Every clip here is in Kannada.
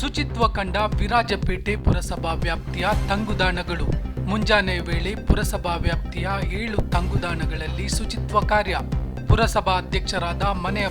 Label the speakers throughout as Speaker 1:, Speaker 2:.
Speaker 1: ಶುಚಿತ್ವ ಕಂಡ ವಿರಾಜಪೇಟೆ ಪುರಸಭಾ ವ್ಯಾಪ್ತಿಯ ತಂಗುದಾಣಗಳು. ಮುಂಜಾನೆ ವೇಳೆ ಪುರಸಭಾ ವ್ಯಾಪ್ತಿಯ ಏಳು ತಂಗುದಾಣಗಳಲ್ಲಿ ಶುಚಿತ್ವ ಕಾರ್ಯ. ಪುರಸಭಾ ಅಧ್ಯಕ್ಷರಾದ ಮನೆಯ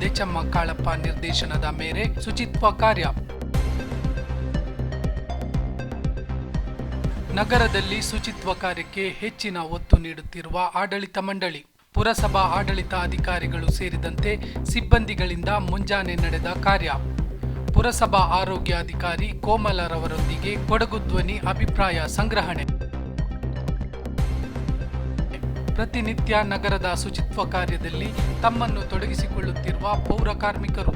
Speaker 1: ದೇಚಮ್ಮ ಕಾಳಪ್ಪ ನಿರ್ದೇಶನದ ಮೇರೆ ಶುಚಿತ್ವ ಕಾರ್ಯ. ನಗರದಲ್ಲಿ ಶುಚಿತ್ವ ಕಾರ್ಯಕ್ಕೆ ಹೆಚ್ಚಿನ ಒತ್ತು ನೀಡುತ್ತಿರುವ ಆಡಳಿತ ಮಂಡಳಿ. ಪುರಸಭಾ ಆಡಳಿತ ಅಧಿಕಾರಿಗಳು ಸೇರಿದಂತೆ ಸಿಬ್ಬಂದಿಗಳಿಂದ ಮುಂಜಾನೆ ನಡೆದ ಕಾರ್ಯ. ಪುರಸಭಾ ಆರೋಗ್ಯಾಧಿಕಾರಿ ಕೋಮಲರವರೊಂದಿಗೆ ಕೊಡಗು ಧ್ವನಿ ಅಭಿಪ್ರಾಯ ಸಂಗ್ರಹಣೆ. ಪ್ರತಿನಿತ್ಯ ನಗರದ ಶುಚಿತ್ವ ಕಾರ್ಯದಲ್ಲಿ ತಮ್ಮನ್ನು ತೊಡಗಿಸಿಕೊಳ್ಳುತ್ತಿರುವ ಪೌರ ಕಾರ್ಮಿಕರು.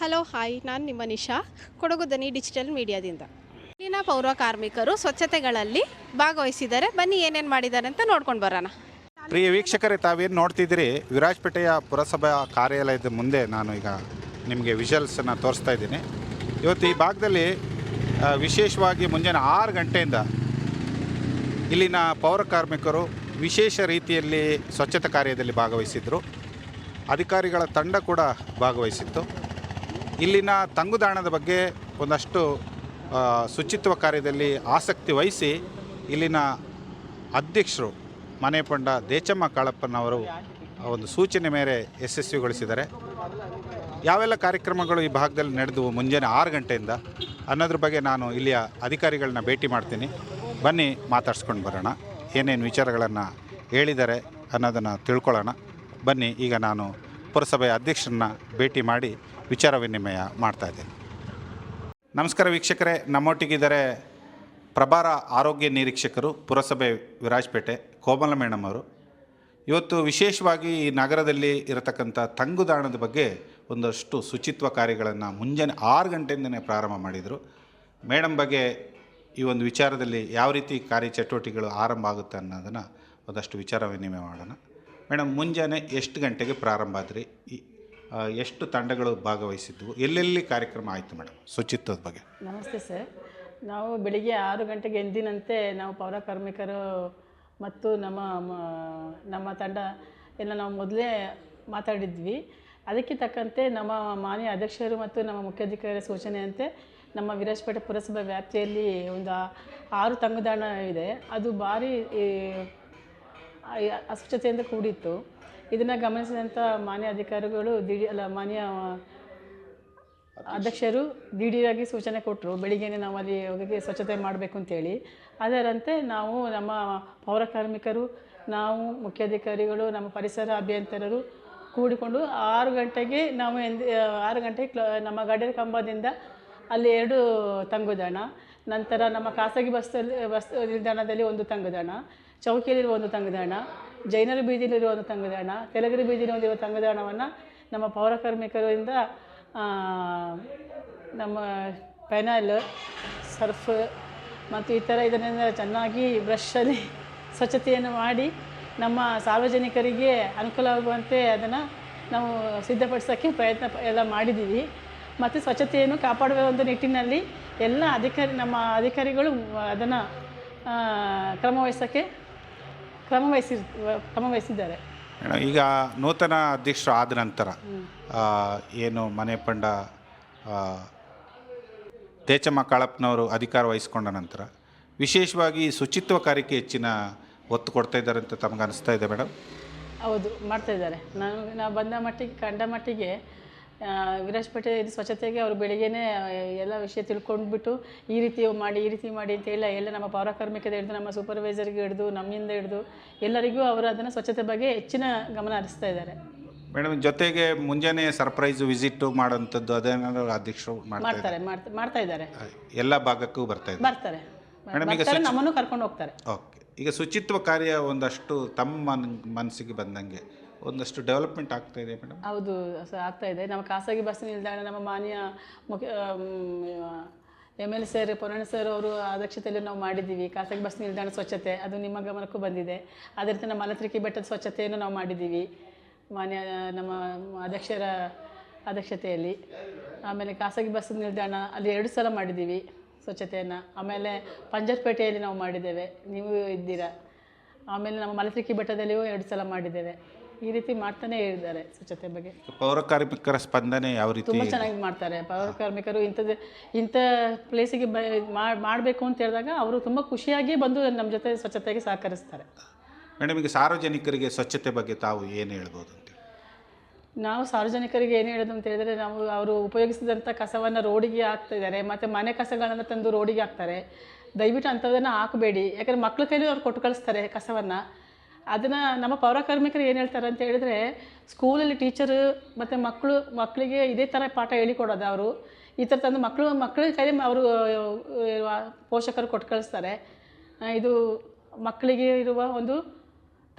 Speaker 2: ಹಲೋ ಹಾಯ್ ನಾನು ನಿಮ್ಮ ನಿಶಾ. ಕೊಡಗು ದನಿ ಡಿಜಿಟಲ್ ಮೀಡಿಯಾದಿಂದ. ಇಲ್ಲಿನ ಪೌರ ಕಾರ್ಮಿಕರು ಸ್ವಚ್ಛತೆಗಳಲ್ಲಿ ಭಾಗವಹಿಸಿದ್ದಾರೆ. ಬನ್ನಿ ಏನೇನು ಮಾಡಿದ್ದಾರೆ ಅಂತ ನೋಡ್ಕೊಂಡು ಬರೋಣ.
Speaker 3: ಪ್ರಿಯ ವೀಕ್ಷಕರೇ, ತಾವೇನು ನೋಡ್ತಿದ್ದೀರಿ? ವಿರಾಜಪೇಟೆಯ ಪುರಸಭಾ ಕಾರ್ಯಾಲಯದ ಮುಂದೆ ನಾನು ಈಗ ನಿಮಗೆ ವಿಷಲ್ಸನ್ನು ತೋರಿಸ್ತಾ ಇದ್ದೀನಿ. ಇವತ್ತು ಈ ಭಾಗದಲ್ಲಿ ವಿಶೇಷವಾಗಿ ಮುಂಜಾನೆ ಆರು ಗಂಟೆಯಿಂದ ಇಲ್ಲಿನ ಪೌರ ಕಾರ್ಮಿಕರು ವಿಶೇಷ ರೀತಿಯಲ್ಲಿ ಸ್ವಚ್ಛತಾ ಕಾರ್ಯದಲ್ಲಿ ಭಾಗವಹಿಸಿದ್ದರು ಅಧಿಕಾರಿಗಳ ತಂಡ ಕೂಡ ಭಾಗವಹಿಸಿತ್ತು. ಇಲ್ಲಿನ ತಂಗುದಾಣದ ಬಗ್ಗೆ ಒಂದಷ್ಟು ಶುಚಿತ್ವ ಕಾರ್ಯದಲ್ಲಿ ಆಸಕ್ತಿ ವಹಿಸಿ ಇಲ್ಲಿನ ಅಧ್ಯಕ್ಷರು ಮನೆ ಪಂಡ ದೇಚಮ್ಮ ಕಾಳಪ್ಪನವರು ಒಂದು ಸೂಚನೆ ಮೇರೆ ಯಶಸ್ವಿಗೊಳಿಸಿದ್ದಾರೆ. ಯಾವೆಲ್ಲ ಕಾರ್ಯಕ್ರಮಗಳು ಈ ಭಾಗದಲ್ಲಿ ನಡೆದವು ಮುಂಜಾನೆ ಆರು ಗಂಟೆಯಿಂದ? ಅನ್ನೋದ್ರ ಬಗ್ಗೆ ನಾನು ಇಲ್ಲಿಯ ಅಧಿಕಾರಿಗಳನ್ನ ಭೇಟಿ ಮಾಡ್ತೀನಿ. ಬನ್ನಿ, ಮಾತಾಡ್ಸ್ಕೊಂಡು ಬರೋಣ. ಏನೇನು ವಿಚಾರಗಳನ್ನು ಹೇಳಿದ್ದಾರೆ ಅನ್ನೋದನ್ನು ತಿಳ್ಕೊಳ್ಳೋಣ. ಬನ್ನಿ, ಈಗ ನಾನು ಪುರಸಭೆಯ ಅಧ್ಯಕ್ಷರನ್ನ ಭೇಟಿ ಮಾಡಿ ವಿಚಾರ ವಿನಿಮಯ ಮಾಡ್ತಾ ಇದ್ದೀನಿ. ನಮಸ್ಕಾರ ವೀಕ್ಷಕರೇ, ನಮ್ಮೊಟ್ಟಿಗಿದ್ದಾರೆ ಪ್ರಭಾರ ಆರೋಗ್ಯ ನಿರೀಕ್ಷಕರು, ಪುರಸಭೆ ವಿರಾಜಪೇಟೆ, ಕೋಮಲ ಮೇಡಮ್ ಅವರು. ಇವತ್ತು ವಿಶೇಷವಾಗಿ ಈ ನಗರದಲ್ಲಿ ಇರತಕ್ಕಂಥ ತಂಗುದಾಣದ ಬಗ್ಗೆ ಒಂದಷ್ಟು ಶುಚಿತ್ವ ಕಾರ್ಯಗಳನ್ನು ಮುಂಜಾನೆ ಆರು ಗಂಟೆಯಿಂದನೇ ಪ್ರಾರಂಭ ಮಾಡಿದರು. ಮೇಡಮ್ ಬಗ್ಗೆ ಈ ಒಂದು ವಿಚಾರದಲ್ಲಿ ಯಾವ ರೀತಿ ಕಾರ್ಯಚಟುವಟಿಕೆಗಳು ಆರಂಭ ಆಗುತ್ತೆ ಅನ್ನೋದನ್ನು ಒಂದಷ್ಟು ವಿಚಾರ ವಿನಿಮಯ ಮಾಡೋಣ. ಮೇಡಮ್ ಮುಂಜಾನೆ ಎಷ್ಟು ಗಂಟೆಗೆ ಪ್ರಾರಂಭ ಆದ್ರಿ? ಎಷ್ಟು ತಂಡಗಳು ಭಾಗವಹಿಸಿದ್ವು? ಎಲ್ಲೆಲ್ಲಿ ಕಾರ್ಯಕ್ರಮ ಆಯಿತು ಮೇಡಮ್ ಶುಚಿತ್ವದ ಬಗ್ಗೆ?
Speaker 4: ನಮಸ್ತೆ ಸರ್. ನಾವು ಬೆಳಿಗ್ಗೆ ಆರು ಗಂಟೆಗೆ ಎಂದಿನಂತೆ ನಾವು ಪೌರ ಕಾರ್ಮಿಕರು ಮತ್ತು ನಮ್ಮ ನಮ್ಮ ತಂಡ ಎಲ್ಲ ನಾವು ಮೊದಲೇ ಮಾತಾಡಿದ್ವಿ. ಅದಕ್ಕೆ ತಕ್ಕಂತೆ ನಮ್ಮ ಮಾನ್ಯ ಅಧ್ಯಕ್ಷರು ಮತ್ತು ನಮ್ಮ ಮುಖ್ಯಾಧಿಕಾರಿ ಸೂಚನೆಯಂತೆ ನಮ್ಮ ವಿರಾಜಪೇಟೆ ಪುರಸಭೆ ವ್ಯಾಪ್ತಿಯಲ್ಲಿ ಒಂದು ಆರು ತಂಗುದಾಣ ಇದೆ. ಅದು ಭಾರಿ ಅಸ್ವಚ್ಛತೆಯಿಂದ ಕೂಡಿತ್ತು. ಇದನ್ನು ಗಮನಿಸಿದಂಥ ಮಾನ್ಯ ಅಧಿಕಾರಿಗಳು ದಿಢೀ ಅಲ್ಲ, ಮಾನ್ಯ ಅಧ್ಯಕ್ಷರು ದಿಢೀರಾಗಿ ಸೂಚನೆ ಕೊಟ್ಟರು ಬೆಳಿಗ್ಗೆನೇ ನಾವು ಅಲ್ಲಿ ಹೋಗಿ ಸ್ವಚ್ಛತೆ ಮಾಡಬೇಕು ಅಂತೇಳಿ ಅದರಂತೆ ನಾವು ನಮ್ಮ ಪೌರ ಕಾರ್ಮಿಕರು, ನಾವು ಮುಖ್ಯಾಧಿಕಾರಿಗಳು, ನಮ್ಮ ಪರಿಸರ ಅಭಿಯಂತರರು ಕೂಡಿಕೊಂಡು ಆರು ಗಂಟೆಗೆ ನಾವು ಎಂದು ಆರು ಗಂಟೆಗೆ ನಮ್ಮ ಗಡಿಯ ಕಂಬದಿಂದ ಅಲ್ಲಿ ಎರಡು ತಂಗುದಾಣ. ನಂತರ ನಮ್ಮ ಖಾಸಗಿ ಬಸ್ ಬಸ್ ನಿಲ್ದಾಣದಲ್ಲಿ ಒಂದು ತಂಗುದಾಣ, ಚೌಕಿಯಲ್ಲಿರುವ ಒಂದು ತಂಗುದಾಣ, ಜೈನರ ಬೀದಿಯಲ್ಲಿರುವ ಒಂದು ತಂಗುದಾಣ, ತೆಲಗರಿ ಬೀದಿಯಲ್ಲಿ ಒಂದಿರುವ ತಂಗುದಾಣವನ್ನು ನಮ್ಮ ಪೌರಕಾರ್ಮಿಕರಿಂದ ನಮ್ಮ ಪೆನಲ್, ಸರ್ಫ್ ಮತ್ತು ಈ ಥರ ಇದರಿಂದ ಚೆನ್ನಾಗಿ ಬ್ರಷಲ್ಲಿ ಸ್ವಚ್ಛತೆಯನ್ನು ಮಾಡಿ ನಮ್ಮ ಸಾರ್ವಜನಿಕರಿಗೆ ಅನುಕೂಲವಾಗುವಂತೆ ಅದನ್ನು ನಾವು ಸಿದ್ಧಪಡಿಸೋಕ್ಕೆ ಪ್ರಯತ್ನ, ಎಲ್ಲ ಮಾಡಿದ್ದೀವಿ. ಮತ್ತು ಸ್ವಚ್ಛತೆಯನ್ನು ಕಾಪಾಡುವ ಒಂದು ನಿಟ್ಟಿನಲ್ಲಿ ಎಲ್ಲ ಅಧಿಕಾರಿ ನಮ್ಮ ಅಧಿಕಾರಿಗಳು ಅದನ್ನು ಕ್ರಮವಹಿಸೋಕ್ಕೆ ಕ್ರಮವಹಿಸಿ ಕ್ರಮ ವಹಿಸಿ ಕ್ರಮ ವಹಿಸಿದ್ದಾರೆ.
Speaker 3: ಮೇಡಮ್, ಈಗ ನೂತನ ಅಧ್ಯಕ್ಷರು ಆದ ನಂತರ ಏನು ಮನೆ ಪಂಡ ತೇಚಮ್ಮ ಕಾಳಪ್ಪನವರು ಅಧಿಕಾರ ವಹಿಸಿಕೊಂಡ ನಂತರ ವಿಶೇಷವಾಗಿ ಶುಚಿತ್ವ ಕಾರ್ಯಕ್ಕೆ ಹೆಚ್ಚಿನ ಒತ್ತು ಕೊಡ್ತಾ ಇದ್ದಾರೆ ಅಂತ ತಮಗೆ ಅನಿಸ್ತಾ ಇದೆ ಮೇಡಮ್
Speaker 4: ಹೌದು ಮಾಡ್ತಾ ಇದ್ದಾರೆ. ನಾನು ನಾವು ಬಂದ ಮಟ್ಟಿಗೆ ಕಂಡ ಮಟ್ಟಿಗೆ ಆ, ವಿರಾಜಪೇಟೆ ಇದು ಸ್ವಚ್ಛತೆಗೆ ಅವರು ಬೆಳಿಗ್ಗೆನೇ ಎಲ್ಲ ವಿಷಯ ತಿಳ್ಕೊಂಡ್ಬಿಟ್ಟು ಈ ರೀತಿ ಮಾಡಿ ಈ ರೀತಿ ಮಾಡಿ ಅಂತ ಎಲ್ಲ ಎಲ್ಲ ನಮ್ಮ ಪೌರ ಕಾರ್ಮಿಕದ ಹಿಡಿದು ನಮ್ಮ ಸೂಪರ್ವೈಸರ್ಗೆ ಹಿಡಿದು ನಮ್ಮಿಂದ ಹಿಡಿದು ಎಲ್ಲರಿಗೂ ಅವರು ಅದನ್ನು ಸ್ವಚ್ಛತೆ ಬಗ್ಗೆ ಹೆಚ್ಚಿನ ಗಮನ ಹರಿಸ್ತಾ ಇದ್ದಾರೆ.
Speaker 3: ಮೇಡಮ್ ಜೊತೆಗೆ ಮುಂಜಾನೆ ಸರ್ಪ್ರೈಸ್ ವಿಸಿಟ್ ಮಾಡುವಂಥದ್ದು ಅದೇನಾದ್ರು ಅಧ್ಯಕ್ಷರು ಮಾಡ್ತಾ
Speaker 4: ಮಾಡ್ತಾರೆ ಮಾಡ್ತಾ ಇದ್ದಾರೆ.
Speaker 3: ಎಲ್ಲ ಭಾಗಕ್ಕೂ ಬರ್ತಾ ಇದ್ದಾರೆ.
Speaker 4: ಬರ್ತಾರೆ.
Speaker 3: ಮೇಡಮ್, ಈಗ
Speaker 4: ನಮ್ಮನ್ನು ಕರ್ಕೊಂಡು ಹೋಗ್ತಾರೆ.
Speaker 3: ಓಕೆ. ಈಗ ಶುಚಿತ್ವ ಕಾರ್ಯ ಒಂದಷ್ಟು ತಮ್ಮ ಮನಸ್ಸಿಗೆ ಬಂದಂಗೆ ಒಂದಷ್ಟು ಡೆವಲಪ್ಮೆಂಟ್ ಆಗ್ತಾ ಇದೆ, ಮೇಡಮ್.
Speaker 4: ಹೌದು ಸರ್ ಆಗ್ತಾ ಇದೆ. ನಮ್ಮ ಖಾಸಗಿ ಬಸ್ ನಿಲ್ದಾಣ, ನಮ್ಮ ಮಾನ್ಯ ಮುಖ್ಯ ಎಂ ಎಲ್ ಸರ್ ಪುರಾಣ ಸರ್ ಅವರು ಅಧ್ಯಕ್ಷತೆಯಲ್ಲಿ ನಾವು ಮಾಡಿದ್ದೀವಿ. ಖಾಸಗಿ ಬಸ್ ನಿಲ್ದಾಣ ಸ್ವಚ್ಛತೆ, ಅದು ನಿಮ್ಮ ಗಮನಕ್ಕೂ ಬಂದಿದೆ. ಅದೇ ರೀತಿ ನಮ್ಮ ಮಲತ್ರಿಕೆ ಬೆಟ್ಟದ ಸ್ವಚ್ಛತೆಯನ್ನು ನಾವು ಮಾಡಿದ್ದೀವಿ. ಮಾನ್ಯ, ನಮ್ಮ ಅಧ್ಯಕ್ಷರ ಅಧ್ಯಕ್ಷತೆಯಲ್ಲಿ. ಆಮೇಲೆ ಖಾಸಗಿ ಬಸ್ ನಿಲ್ದಾಣ, ಅಲ್ಲಿ ಎರಡು ಸಲ ಮಾಡಿದ್ದೀವಿ ಸ್ವಚ್ಛತೆಯನ್ನು. ಆಮೇಲೆ ಪಂಜರ್ಪೇಟೆಯಲ್ಲಿ ನಾವು ಮಾಡಿದ್ದೇವೆ. ನೀವು ಇದ್ದೀರಾ? ಆಮೇಲೆ ನಮ್ಮ ಮಲತ್ರಿಕಿ ಬೆಟ್ಟದಲ್ಲಿಯೂ ಎರಡು ಸಲ ಮಾಡಿದ್ದೇವೆ. ಈ ರೀತಿ ಮಾಡ್ತಾನೆ ಇದ್ದಾರೆ ಸ್ವಚ್ಛತೆ ಬಗ್ಗೆ.
Speaker 3: ಪೌರ ಕಾರ್ಮಿಕರ ಸ್ಪಂದನೆ ಯಾವ ರೀತಿ
Speaker 4: ತುಂಬ ಚೆನ್ನಾಗಿ ಮಾಡ್ತಾರೆ. ಪೌರ ಕಾರ್ಮಿಕರು ಇಂಥದ್ದೇ ಇಂಥ ಪ್ಲೇಸಿಗೆ ಬ ಮಾಡಬೇಕು ಅಂತ ಹೇಳಿದಾಗ ಅವರು ತುಂಬ ಖುಷಿಯಾಗಿ ಬಂದು ನಮ್ಮ ಜೊತೆ ಸ್ವಚ್ಛತೆಗೆ ಸಹಕರಿಸ್ತಾರೆ.
Speaker 3: ಮೇಡಮ್ ಈಗ ಸಾರ್ವಜನಿಕರಿಗೆ ಸ್ವಚ್ಛತೆ ಬಗ್ಗೆ ತಾವು ಏನು ಹೇಳ್ಬೋದು ಅಂತ
Speaker 4: ನಾವು ಸಾರ್ವಜನಿಕರಿಗೆ ಏನು ಹೇಳೋದು ಅಂತ ಹೇಳಿದ್ರೆ ನಾವು ಅವರು ಉಪಯೋಗಿಸಿದಂಥ ಕಸವನ್ನು ರೋಡಿಗೆ ಹಾಕ್ತಿದ್ದಾರೆ ಮತ್ತು ಮನೆ ಕಸಗಳನ್ನು ತಂದು ರೋಡಿಗೆ ಹಾಕ್ತಾರೆ. ದಯವಿಟ್ಟು ಅಂಥದ್ದನ್ನು ಹಾಕಬೇಡಿ. ಯಾಕಂದರೆ ಮಕ್ಳ ಕೈಲಿ ಅವ್ರು ಕೊಟ್ಟು ಕಳಿಸ್ತಾರೆ ಕಸವನ್ನು. ಅದನ್ನು ನಮ್ಮ ಪೌರಕಾರ್ಮಿಕರು ಏನು ಹೇಳ್ತಾರೆ ಅಂತ ಹೇಳಿದರೆ ಸ್ಕೂಲಲ್ಲಿ ಟೀಚರು ಮತ್ತು ಮಕ್ಕಳು ಮಕ್ಕಳಿಗೆ ಇದೇ ಥರ ಪಾಠ ಹೇಳಿಕೊಡೋದು ಅವರು. ಈ ಥರ ತಂದು ಮಕ್ಕಳು ಮಕ್ಕಳ ಕೈ ಅವರು ಪೋಷಕರು ಕೊಟ್ಟು ಕಳಿಸ್ತಾರೆ. ಇದು ಮಕ್ಕಳಿಗೆ ಇರುವ ಒಂದು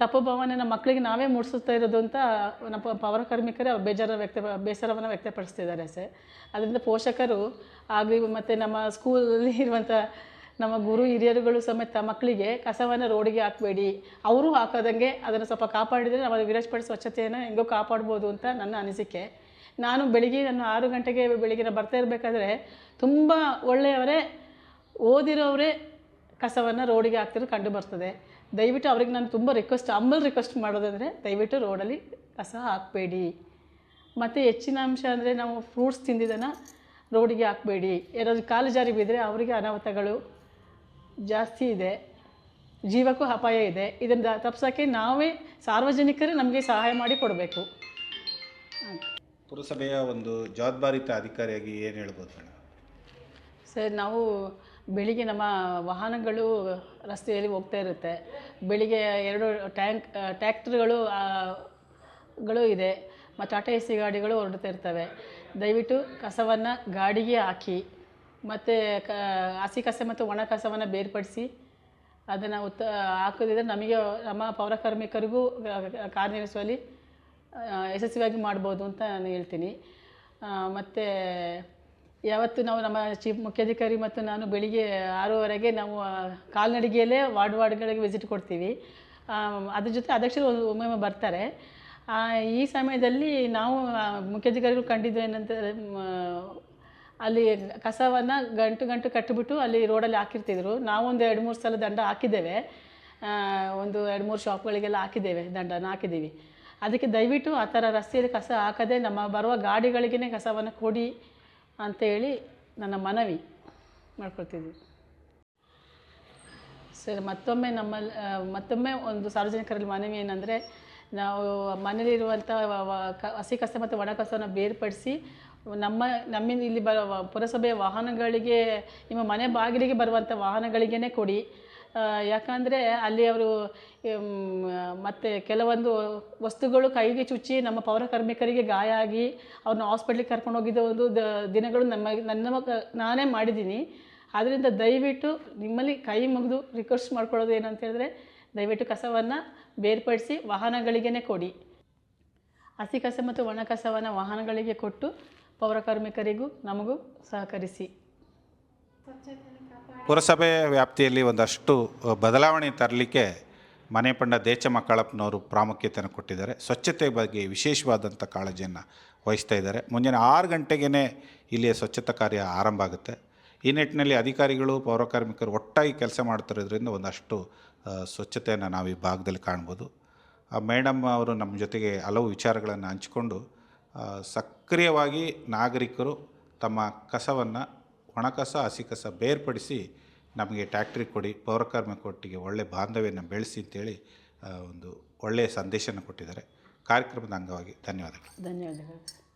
Speaker 4: ತಪ್ಪು ನಮ್ಮ ಮಕ್ಕಳಿಗೆ ನಾವೇ ಮೂಡಿಸುತ್ತಾ ಇರೋದು ಅಂತ ನಮ್ಮ ಪೌರ ಕಾರ್ಮಿಕರೇ ಅವ್ರು ಬೇಜಾರ ವ್ಯಕ್ತ, ಬೇಸರವನ್ನು ವ್ಯಕ್ತಪಡಿಸ್ತಿದ್ದಾರೆ ಸರ್. ಅದರಿಂದ ಪೋಷಕರು ಆಗಲಿ ಮತ್ತು ನಮ್ಮ ಸ್ಕೂಲಲ್ಲಿ ಇರುವಂಥ ನಮ್ಮ ಗುರು ಹಿರಿಯರುಗಳು ಸಮೇತ ಮಕ್ಕಳಿಗೆ ಕಸವನ್ನು ರೋಡಿಗೆ ಹಾಕಬೇಡಿ. ಅವರು ಹಾಕೋದಂಗೆ ಅದನ್ನು ಸ್ವಲ್ಪ ಕಾಪಾಡಿದರೆ ನಮ್ಮ ವಿರಾಜಪೇಟೆ ಸ್ವಚ್ಛತೆಯನ್ನು ಹೆಂಗೋ ಕಾಪಾಡ್ಬೋದು ಅಂತ ನನ್ನ ಅನಿಸಿಕೆ. ನಾನು ಬೆಳಿಗ್ಗೆ ನಾನು ಆರು ಗಂಟೆಗೆ ಬೆಳಿಗ್ಗೆ ಬರ್ತಾ ಇರಬೇಕಾದ್ರೆ ತುಂಬ ಒಳ್ಳೆಯವರೇ, ಓದಿರೋವರೇ ಕಸವನ್ನು ರೋಡಿಗೆ ಹಾಕ್ತಿರೋ ಕಂಡು ಬರ್ತದೆ. ದಯವಿಟ್ಟು ಅವ್ರಿಗೆ ನಾನು ತುಂಬ ರಿಕ್ವೆಸ್ಟ್ ಅಂಬಲ್ ರಿಕ್ವೆಸ್ಟ್ ಮಾಡೋದಂದರೆ ದಯವಿಟ್ಟು ರೋಡಲ್ಲಿ ಕಸ ಹಾಕಬೇಡಿ. ಮತ್ತು ಹೆಚ್ಚಿನ ಅಂಶ ಅಂದರೆ ನಾವು ಫ್ರೂಟ್ಸ್ ತಿಂದಿದ್ದನ್ನು ರೋಡಿಗೆ ಹಾಕಬೇಡಿ. ಏನಾದರೂ ಕಾಲು ಜಾರಿ ಬಿದ್ದರೆ ಅವರಿಗೆ ಅನಾಹುತಗಳು ಜಾಸ್ತಿ ಇದೆ. ಜೀವಕ್ಕೂ ಅಪಾಯ ಇದೆ. ಇದನ್ನು ತಪ್ಪಿಸೋಕ್ಕೆ ನಾವೇ ಸಾರ್ವಜನಿಕರೇ ನಮಗೆ ಸಹಾಯ ಮಾಡಿ ಕೊಡಬೇಕು.
Speaker 3: ಪುರಸಭೆಯ ಒಂದು ಜವಾಬ್ದಾರಿತ ಅಧಿಕಾರಿಯಾಗಿ ಏನು ಹೇಳ್ಬೋದು ಮೇಡಮ್
Speaker 4: ಸರ್ ನಾವು ಬೆಳಿಗ್ಗೆ ನಮ್ಮ ವಾಹನಗಳು ರಸ್ತೆಯಲ್ಲಿ ಹೋಗ್ತಾ ಇರುತ್ತೆ. ಬೆಳಿಗ್ಗೆ ಎರಡು ಟ್ಯಾಂಕ್ ಟ್ಯಾಕ್ಟ್ರುಗಳು ಗಳು ಇದೆ. ಮತ್ತು ಟಾಟಾ ಎ ಸಿ ಗಾಡಿಗಳು ಹೊರಡ್ತಾ ಇರ್ತವೆ. ದಯವಿಟ್ಟು ಕಸವನ್ನು ಗಾಡಿಗೆ ಹಾಕಿ. ಮತ್ತು ಕ, ಹಸಿ ಕಸ ಮತ್ತು ಒಣ ಕಸವನ್ನು ಬೇರ್ಪಡಿಸಿ ಅದನ್ನು ಉತ್ತ ಹಾಕೋದಿದ್ರೆ ನಮಗೆ, ನಮ್ಮ ಪೌರಕಾರ್ಮಿಕರಿಗೂ ಕಾರ್ಯನಿರ್ವಹಿಸುವಲ್ಲಿ ಯಶಸ್ವಿಯಾಗಿ ಮಾಡ್ಬೋದು ಅಂತ ನಾನು ಹೇಳ್ತೀನಿ. ಮತ್ತು ಯಾವತ್ತು ನಾವು ನಮ್ಮ ಚೀಫ್ ಮುಖ್ಯಾಧಿಕಾರಿ ಮತ್ತು ನಾನು ಬೆಳಿಗ್ಗೆ ಆರೂವರೆಗೆ ನಾವು ಕಾಲ್ನಡಿಗೆಯಲ್ಲೇ ವಾರ್ಡ್ ವಾರ್ಡ್ಗಳಿಗೆ ವಿಸಿಟ್ ಕೊಡ್ತೀವಿ. ಅದ್ರ ಜೊತೆ ಅಧ್ಯಕ್ಷರು ಒಮ್ಮೊಮ್ಮೆ ಬರ್ತಾರೆ. ಈ ಸಮಯದಲ್ಲಿ ನಾವು ಮುಖ್ಯಾಧಿಕಾರಿಗಳು ಕಂಡಿದ್ದು ಏನಂತ ಅಲ್ಲಿ ಕಸವನ್ನು ಗಂಟು ಗಂಟು ಕಟ್ಟಿಬಿಟ್ಟು ಅಲ್ಲಿ ರೋಡಲ್ಲಿ ಹಾಕಿರ್ತಿದ್ರು. ನಾವೊಂದು ಎರಡು ಮೂರು ಸಲ ದಂಡ ಹಾಕಿದ್ದೇವೆ. ಒಂದು ಎರಡು ಮೂರು ಶಾಪ್ಗಳಿಗೆಲ್ಲ ಹಾಕಿದ್ದೇವೆ, ದಂಡನ ಹಾಕಿದ್ದೀವಿ. ಅದಕ್ಕೆ ದಯವಿಟ್ಟು ಆ ಥರ ರಸ್ತೆಯಲ್ಲಿ ಕಸ ಹಾಕದೆ ನಮ್ಮ ಬರುವ ಗಾಡಿಗಳಿಗೇ ಕಸವನ್ನು ಕೊಡಿ ಅಂತೇಳಿ ನನ್ನ ಮನವಿ ಮಾಡ್ಕೊಳ್ತಿದ್ವಿ. ಸರ್, ಮತ್ತೊಮ್ಮೆ ನಮ್ಮಲ್ಲಿ ಮತ್ತೊಮ್ಮೆ ಒಂದು ಸಾರ್ವಜನಿಕರಲ್ಲಿ ಮನವಿ ಏನಂದರೆ, ನಾವು ಮನೇಲಿರುವಂಥ ಹಸಿ ಕಸ ಮತ್ತು ಒಣ ಕಸವನ್ನು ಬೇರ್ಪಡಿಸಿ ನಮ್ಮ, ನಮ್ಮಿಂದ ಇಲ್ಲಿ ಬ ಪುರಸಭೆಯ ವಾಹನಗಳಿಗೆ, ನಿಮ್ಮ ಮನೆ ಬಾಗಿಲಿಗೆ ಬರುವಂಥ ವಾಹನಗಳಿಗೇ ಕೊಡಿ. ಯಾಕಂದರೆ ಅಲ್ಲಿ ಅವರು ಮತ್ತು ಕೆಲವೊಂದು ವಸ್ತುಗಳು ಕೈಗೆ ಚುಚ್ಚಿ ನಮ್ಮ ಪೌರಕಾರ್ಮಿಕರಿಗೆ ಗಾಯ ಆಗಿ ಅವ್ರನ್ನ ಹಾಸ್ಪಿಟ್ಲಿಗೆ ಕರ್ಕೊಂಡು ಹೋಗಿದ್ದ ಒಂದು ದ- ದಿನಗಳು ನಮ್ಮ, ನನ್ನ ನಾನೇ ಮಾಡಿದ್ದೀನಿ. ಆದ್ದರಿಂದ ದಯವಿಟ್ಟು ನಿಮ್ಮಲ್ಲಿ ಕೈ ಮುಗಿದು ರಿಕ್ವೆಸ್ಟ್ ಮಾಡ್ಕೊಳ್ಳೋದು ಏನಂತ ಹೇಳಿದ್ರೆ, ದಯವಿಟ್ಟು ಕಸವನ್ನು ಬೇರ್ಪಡಿಸಿ ವಾಹನಗಳಿಗೇ ಕೊಡಿ. ಹಸಿ ಕಸ ಮತ್ತು ಒಣ ಕಸವನ್ನು ವಾಹನಗಳಿಗೆ ಕೊಟ್ಟು ಪೌರ ಕಾರ್ಮಿಕರಿಗೂ ನಮಗೂ ಸಹಕರಿಸಿ.
Speaker 3: ಪುರಸಭೆ ವ್ಯಾಪ್ತಿಯಲ್ಲಿ ಒಂದಷ್ಟು ಬದಲಾವಣೆ ತರಲಿಕ್ಕೆ ಮನೆ ಪಂಡ ದೇಚ ಪ್ರಾಮುಖ್ಯತೆಯನ್ನು ಕೊಟ್ಟಿದ್ದಾರೆ. ಸ್ವಚ್ಛತೆ ಬಗ್ಗೆ ವಿಶೇಷವಾದಂಥ ಕಾಳಜಿಯನ್ನು ವಹಿಸ್ತಾ ಇದ್ದಾರೆ. ಮುಂಜಾನೆ ಆರು ಗಂಟೆಗೇ ಇಲ್ಲಿಯ ಸ್ವಚ್ಛತಾ ಕಾರ್ಯ ಆರಂಭ ಆಗುತ್ತೆ. ಈ ನಿಟ್ಟಿನಲ್ಲಿ ಅಧಿಕಾರಿಗಳು, ಪೌರಕಾರ್ಮಿಕರು ಒಟ್ಟಾಗಿ ಕೆಲಸ ಮಾಡ್ತಿರೋದ್ರಿಂದ ಒಂದಷ್ಟು ಸ್ವಚ್ಛತೆಯನ್ನು ನಾವು ಈ ಭಾಗದಲ್ಲಿ ಕಾಣ್ಬೋದು. ಮೇಡಮ್ ಅವರು ನಮ್ಮ ಜೊತೆಗೆ ಹಲವು ವಿಚಾರಗಳನ್ನು ಹಂಚಿಕೊಂಡು ಸಕ್ರಿಯವಾಗಿ ನಾಗರಿಕರು ತಮ್ಮ ಕಸವನ್ನು ಒಣಕಸ ಹಸಿ ಕಸ ಬೇರ್ಪಡಿಸಿ ನಮಗೆ ಟ್ಯಾಕ್ಟ್ರಿ ಕೊಡಿ ಪೌರಕಾರ್ಮಿಕ ಕೊಟ್ಟಿಗೆ ಒಳ್ಳೆಯ ಬಾಂಧವ್ಯನ ಬೆಳೆಸಿ ಅಂತೇಳಿ ಒಂದು ಒಳ್ಳೆಯ ಸಂದೇಶನ ಕೊಟ್ಟಿದ್ದಾರೆ. ಕಾರ್ಯಕ್ರಮದ ಅಂಗವಾಗಿ ಧನ್ಯವಾದಗಳು.
Speaker 4: ಧನ್ಯವಾದಗಳು.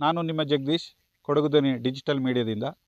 Speaker 3: ನಾನು ನಿಮ್ಮ ಜಗದೀಶ್ ಕೊಡಗು ಧ್ವನಿ ಡಿಜಿಟಲ್ ಮೀಡಿಯಾದಿಂದ.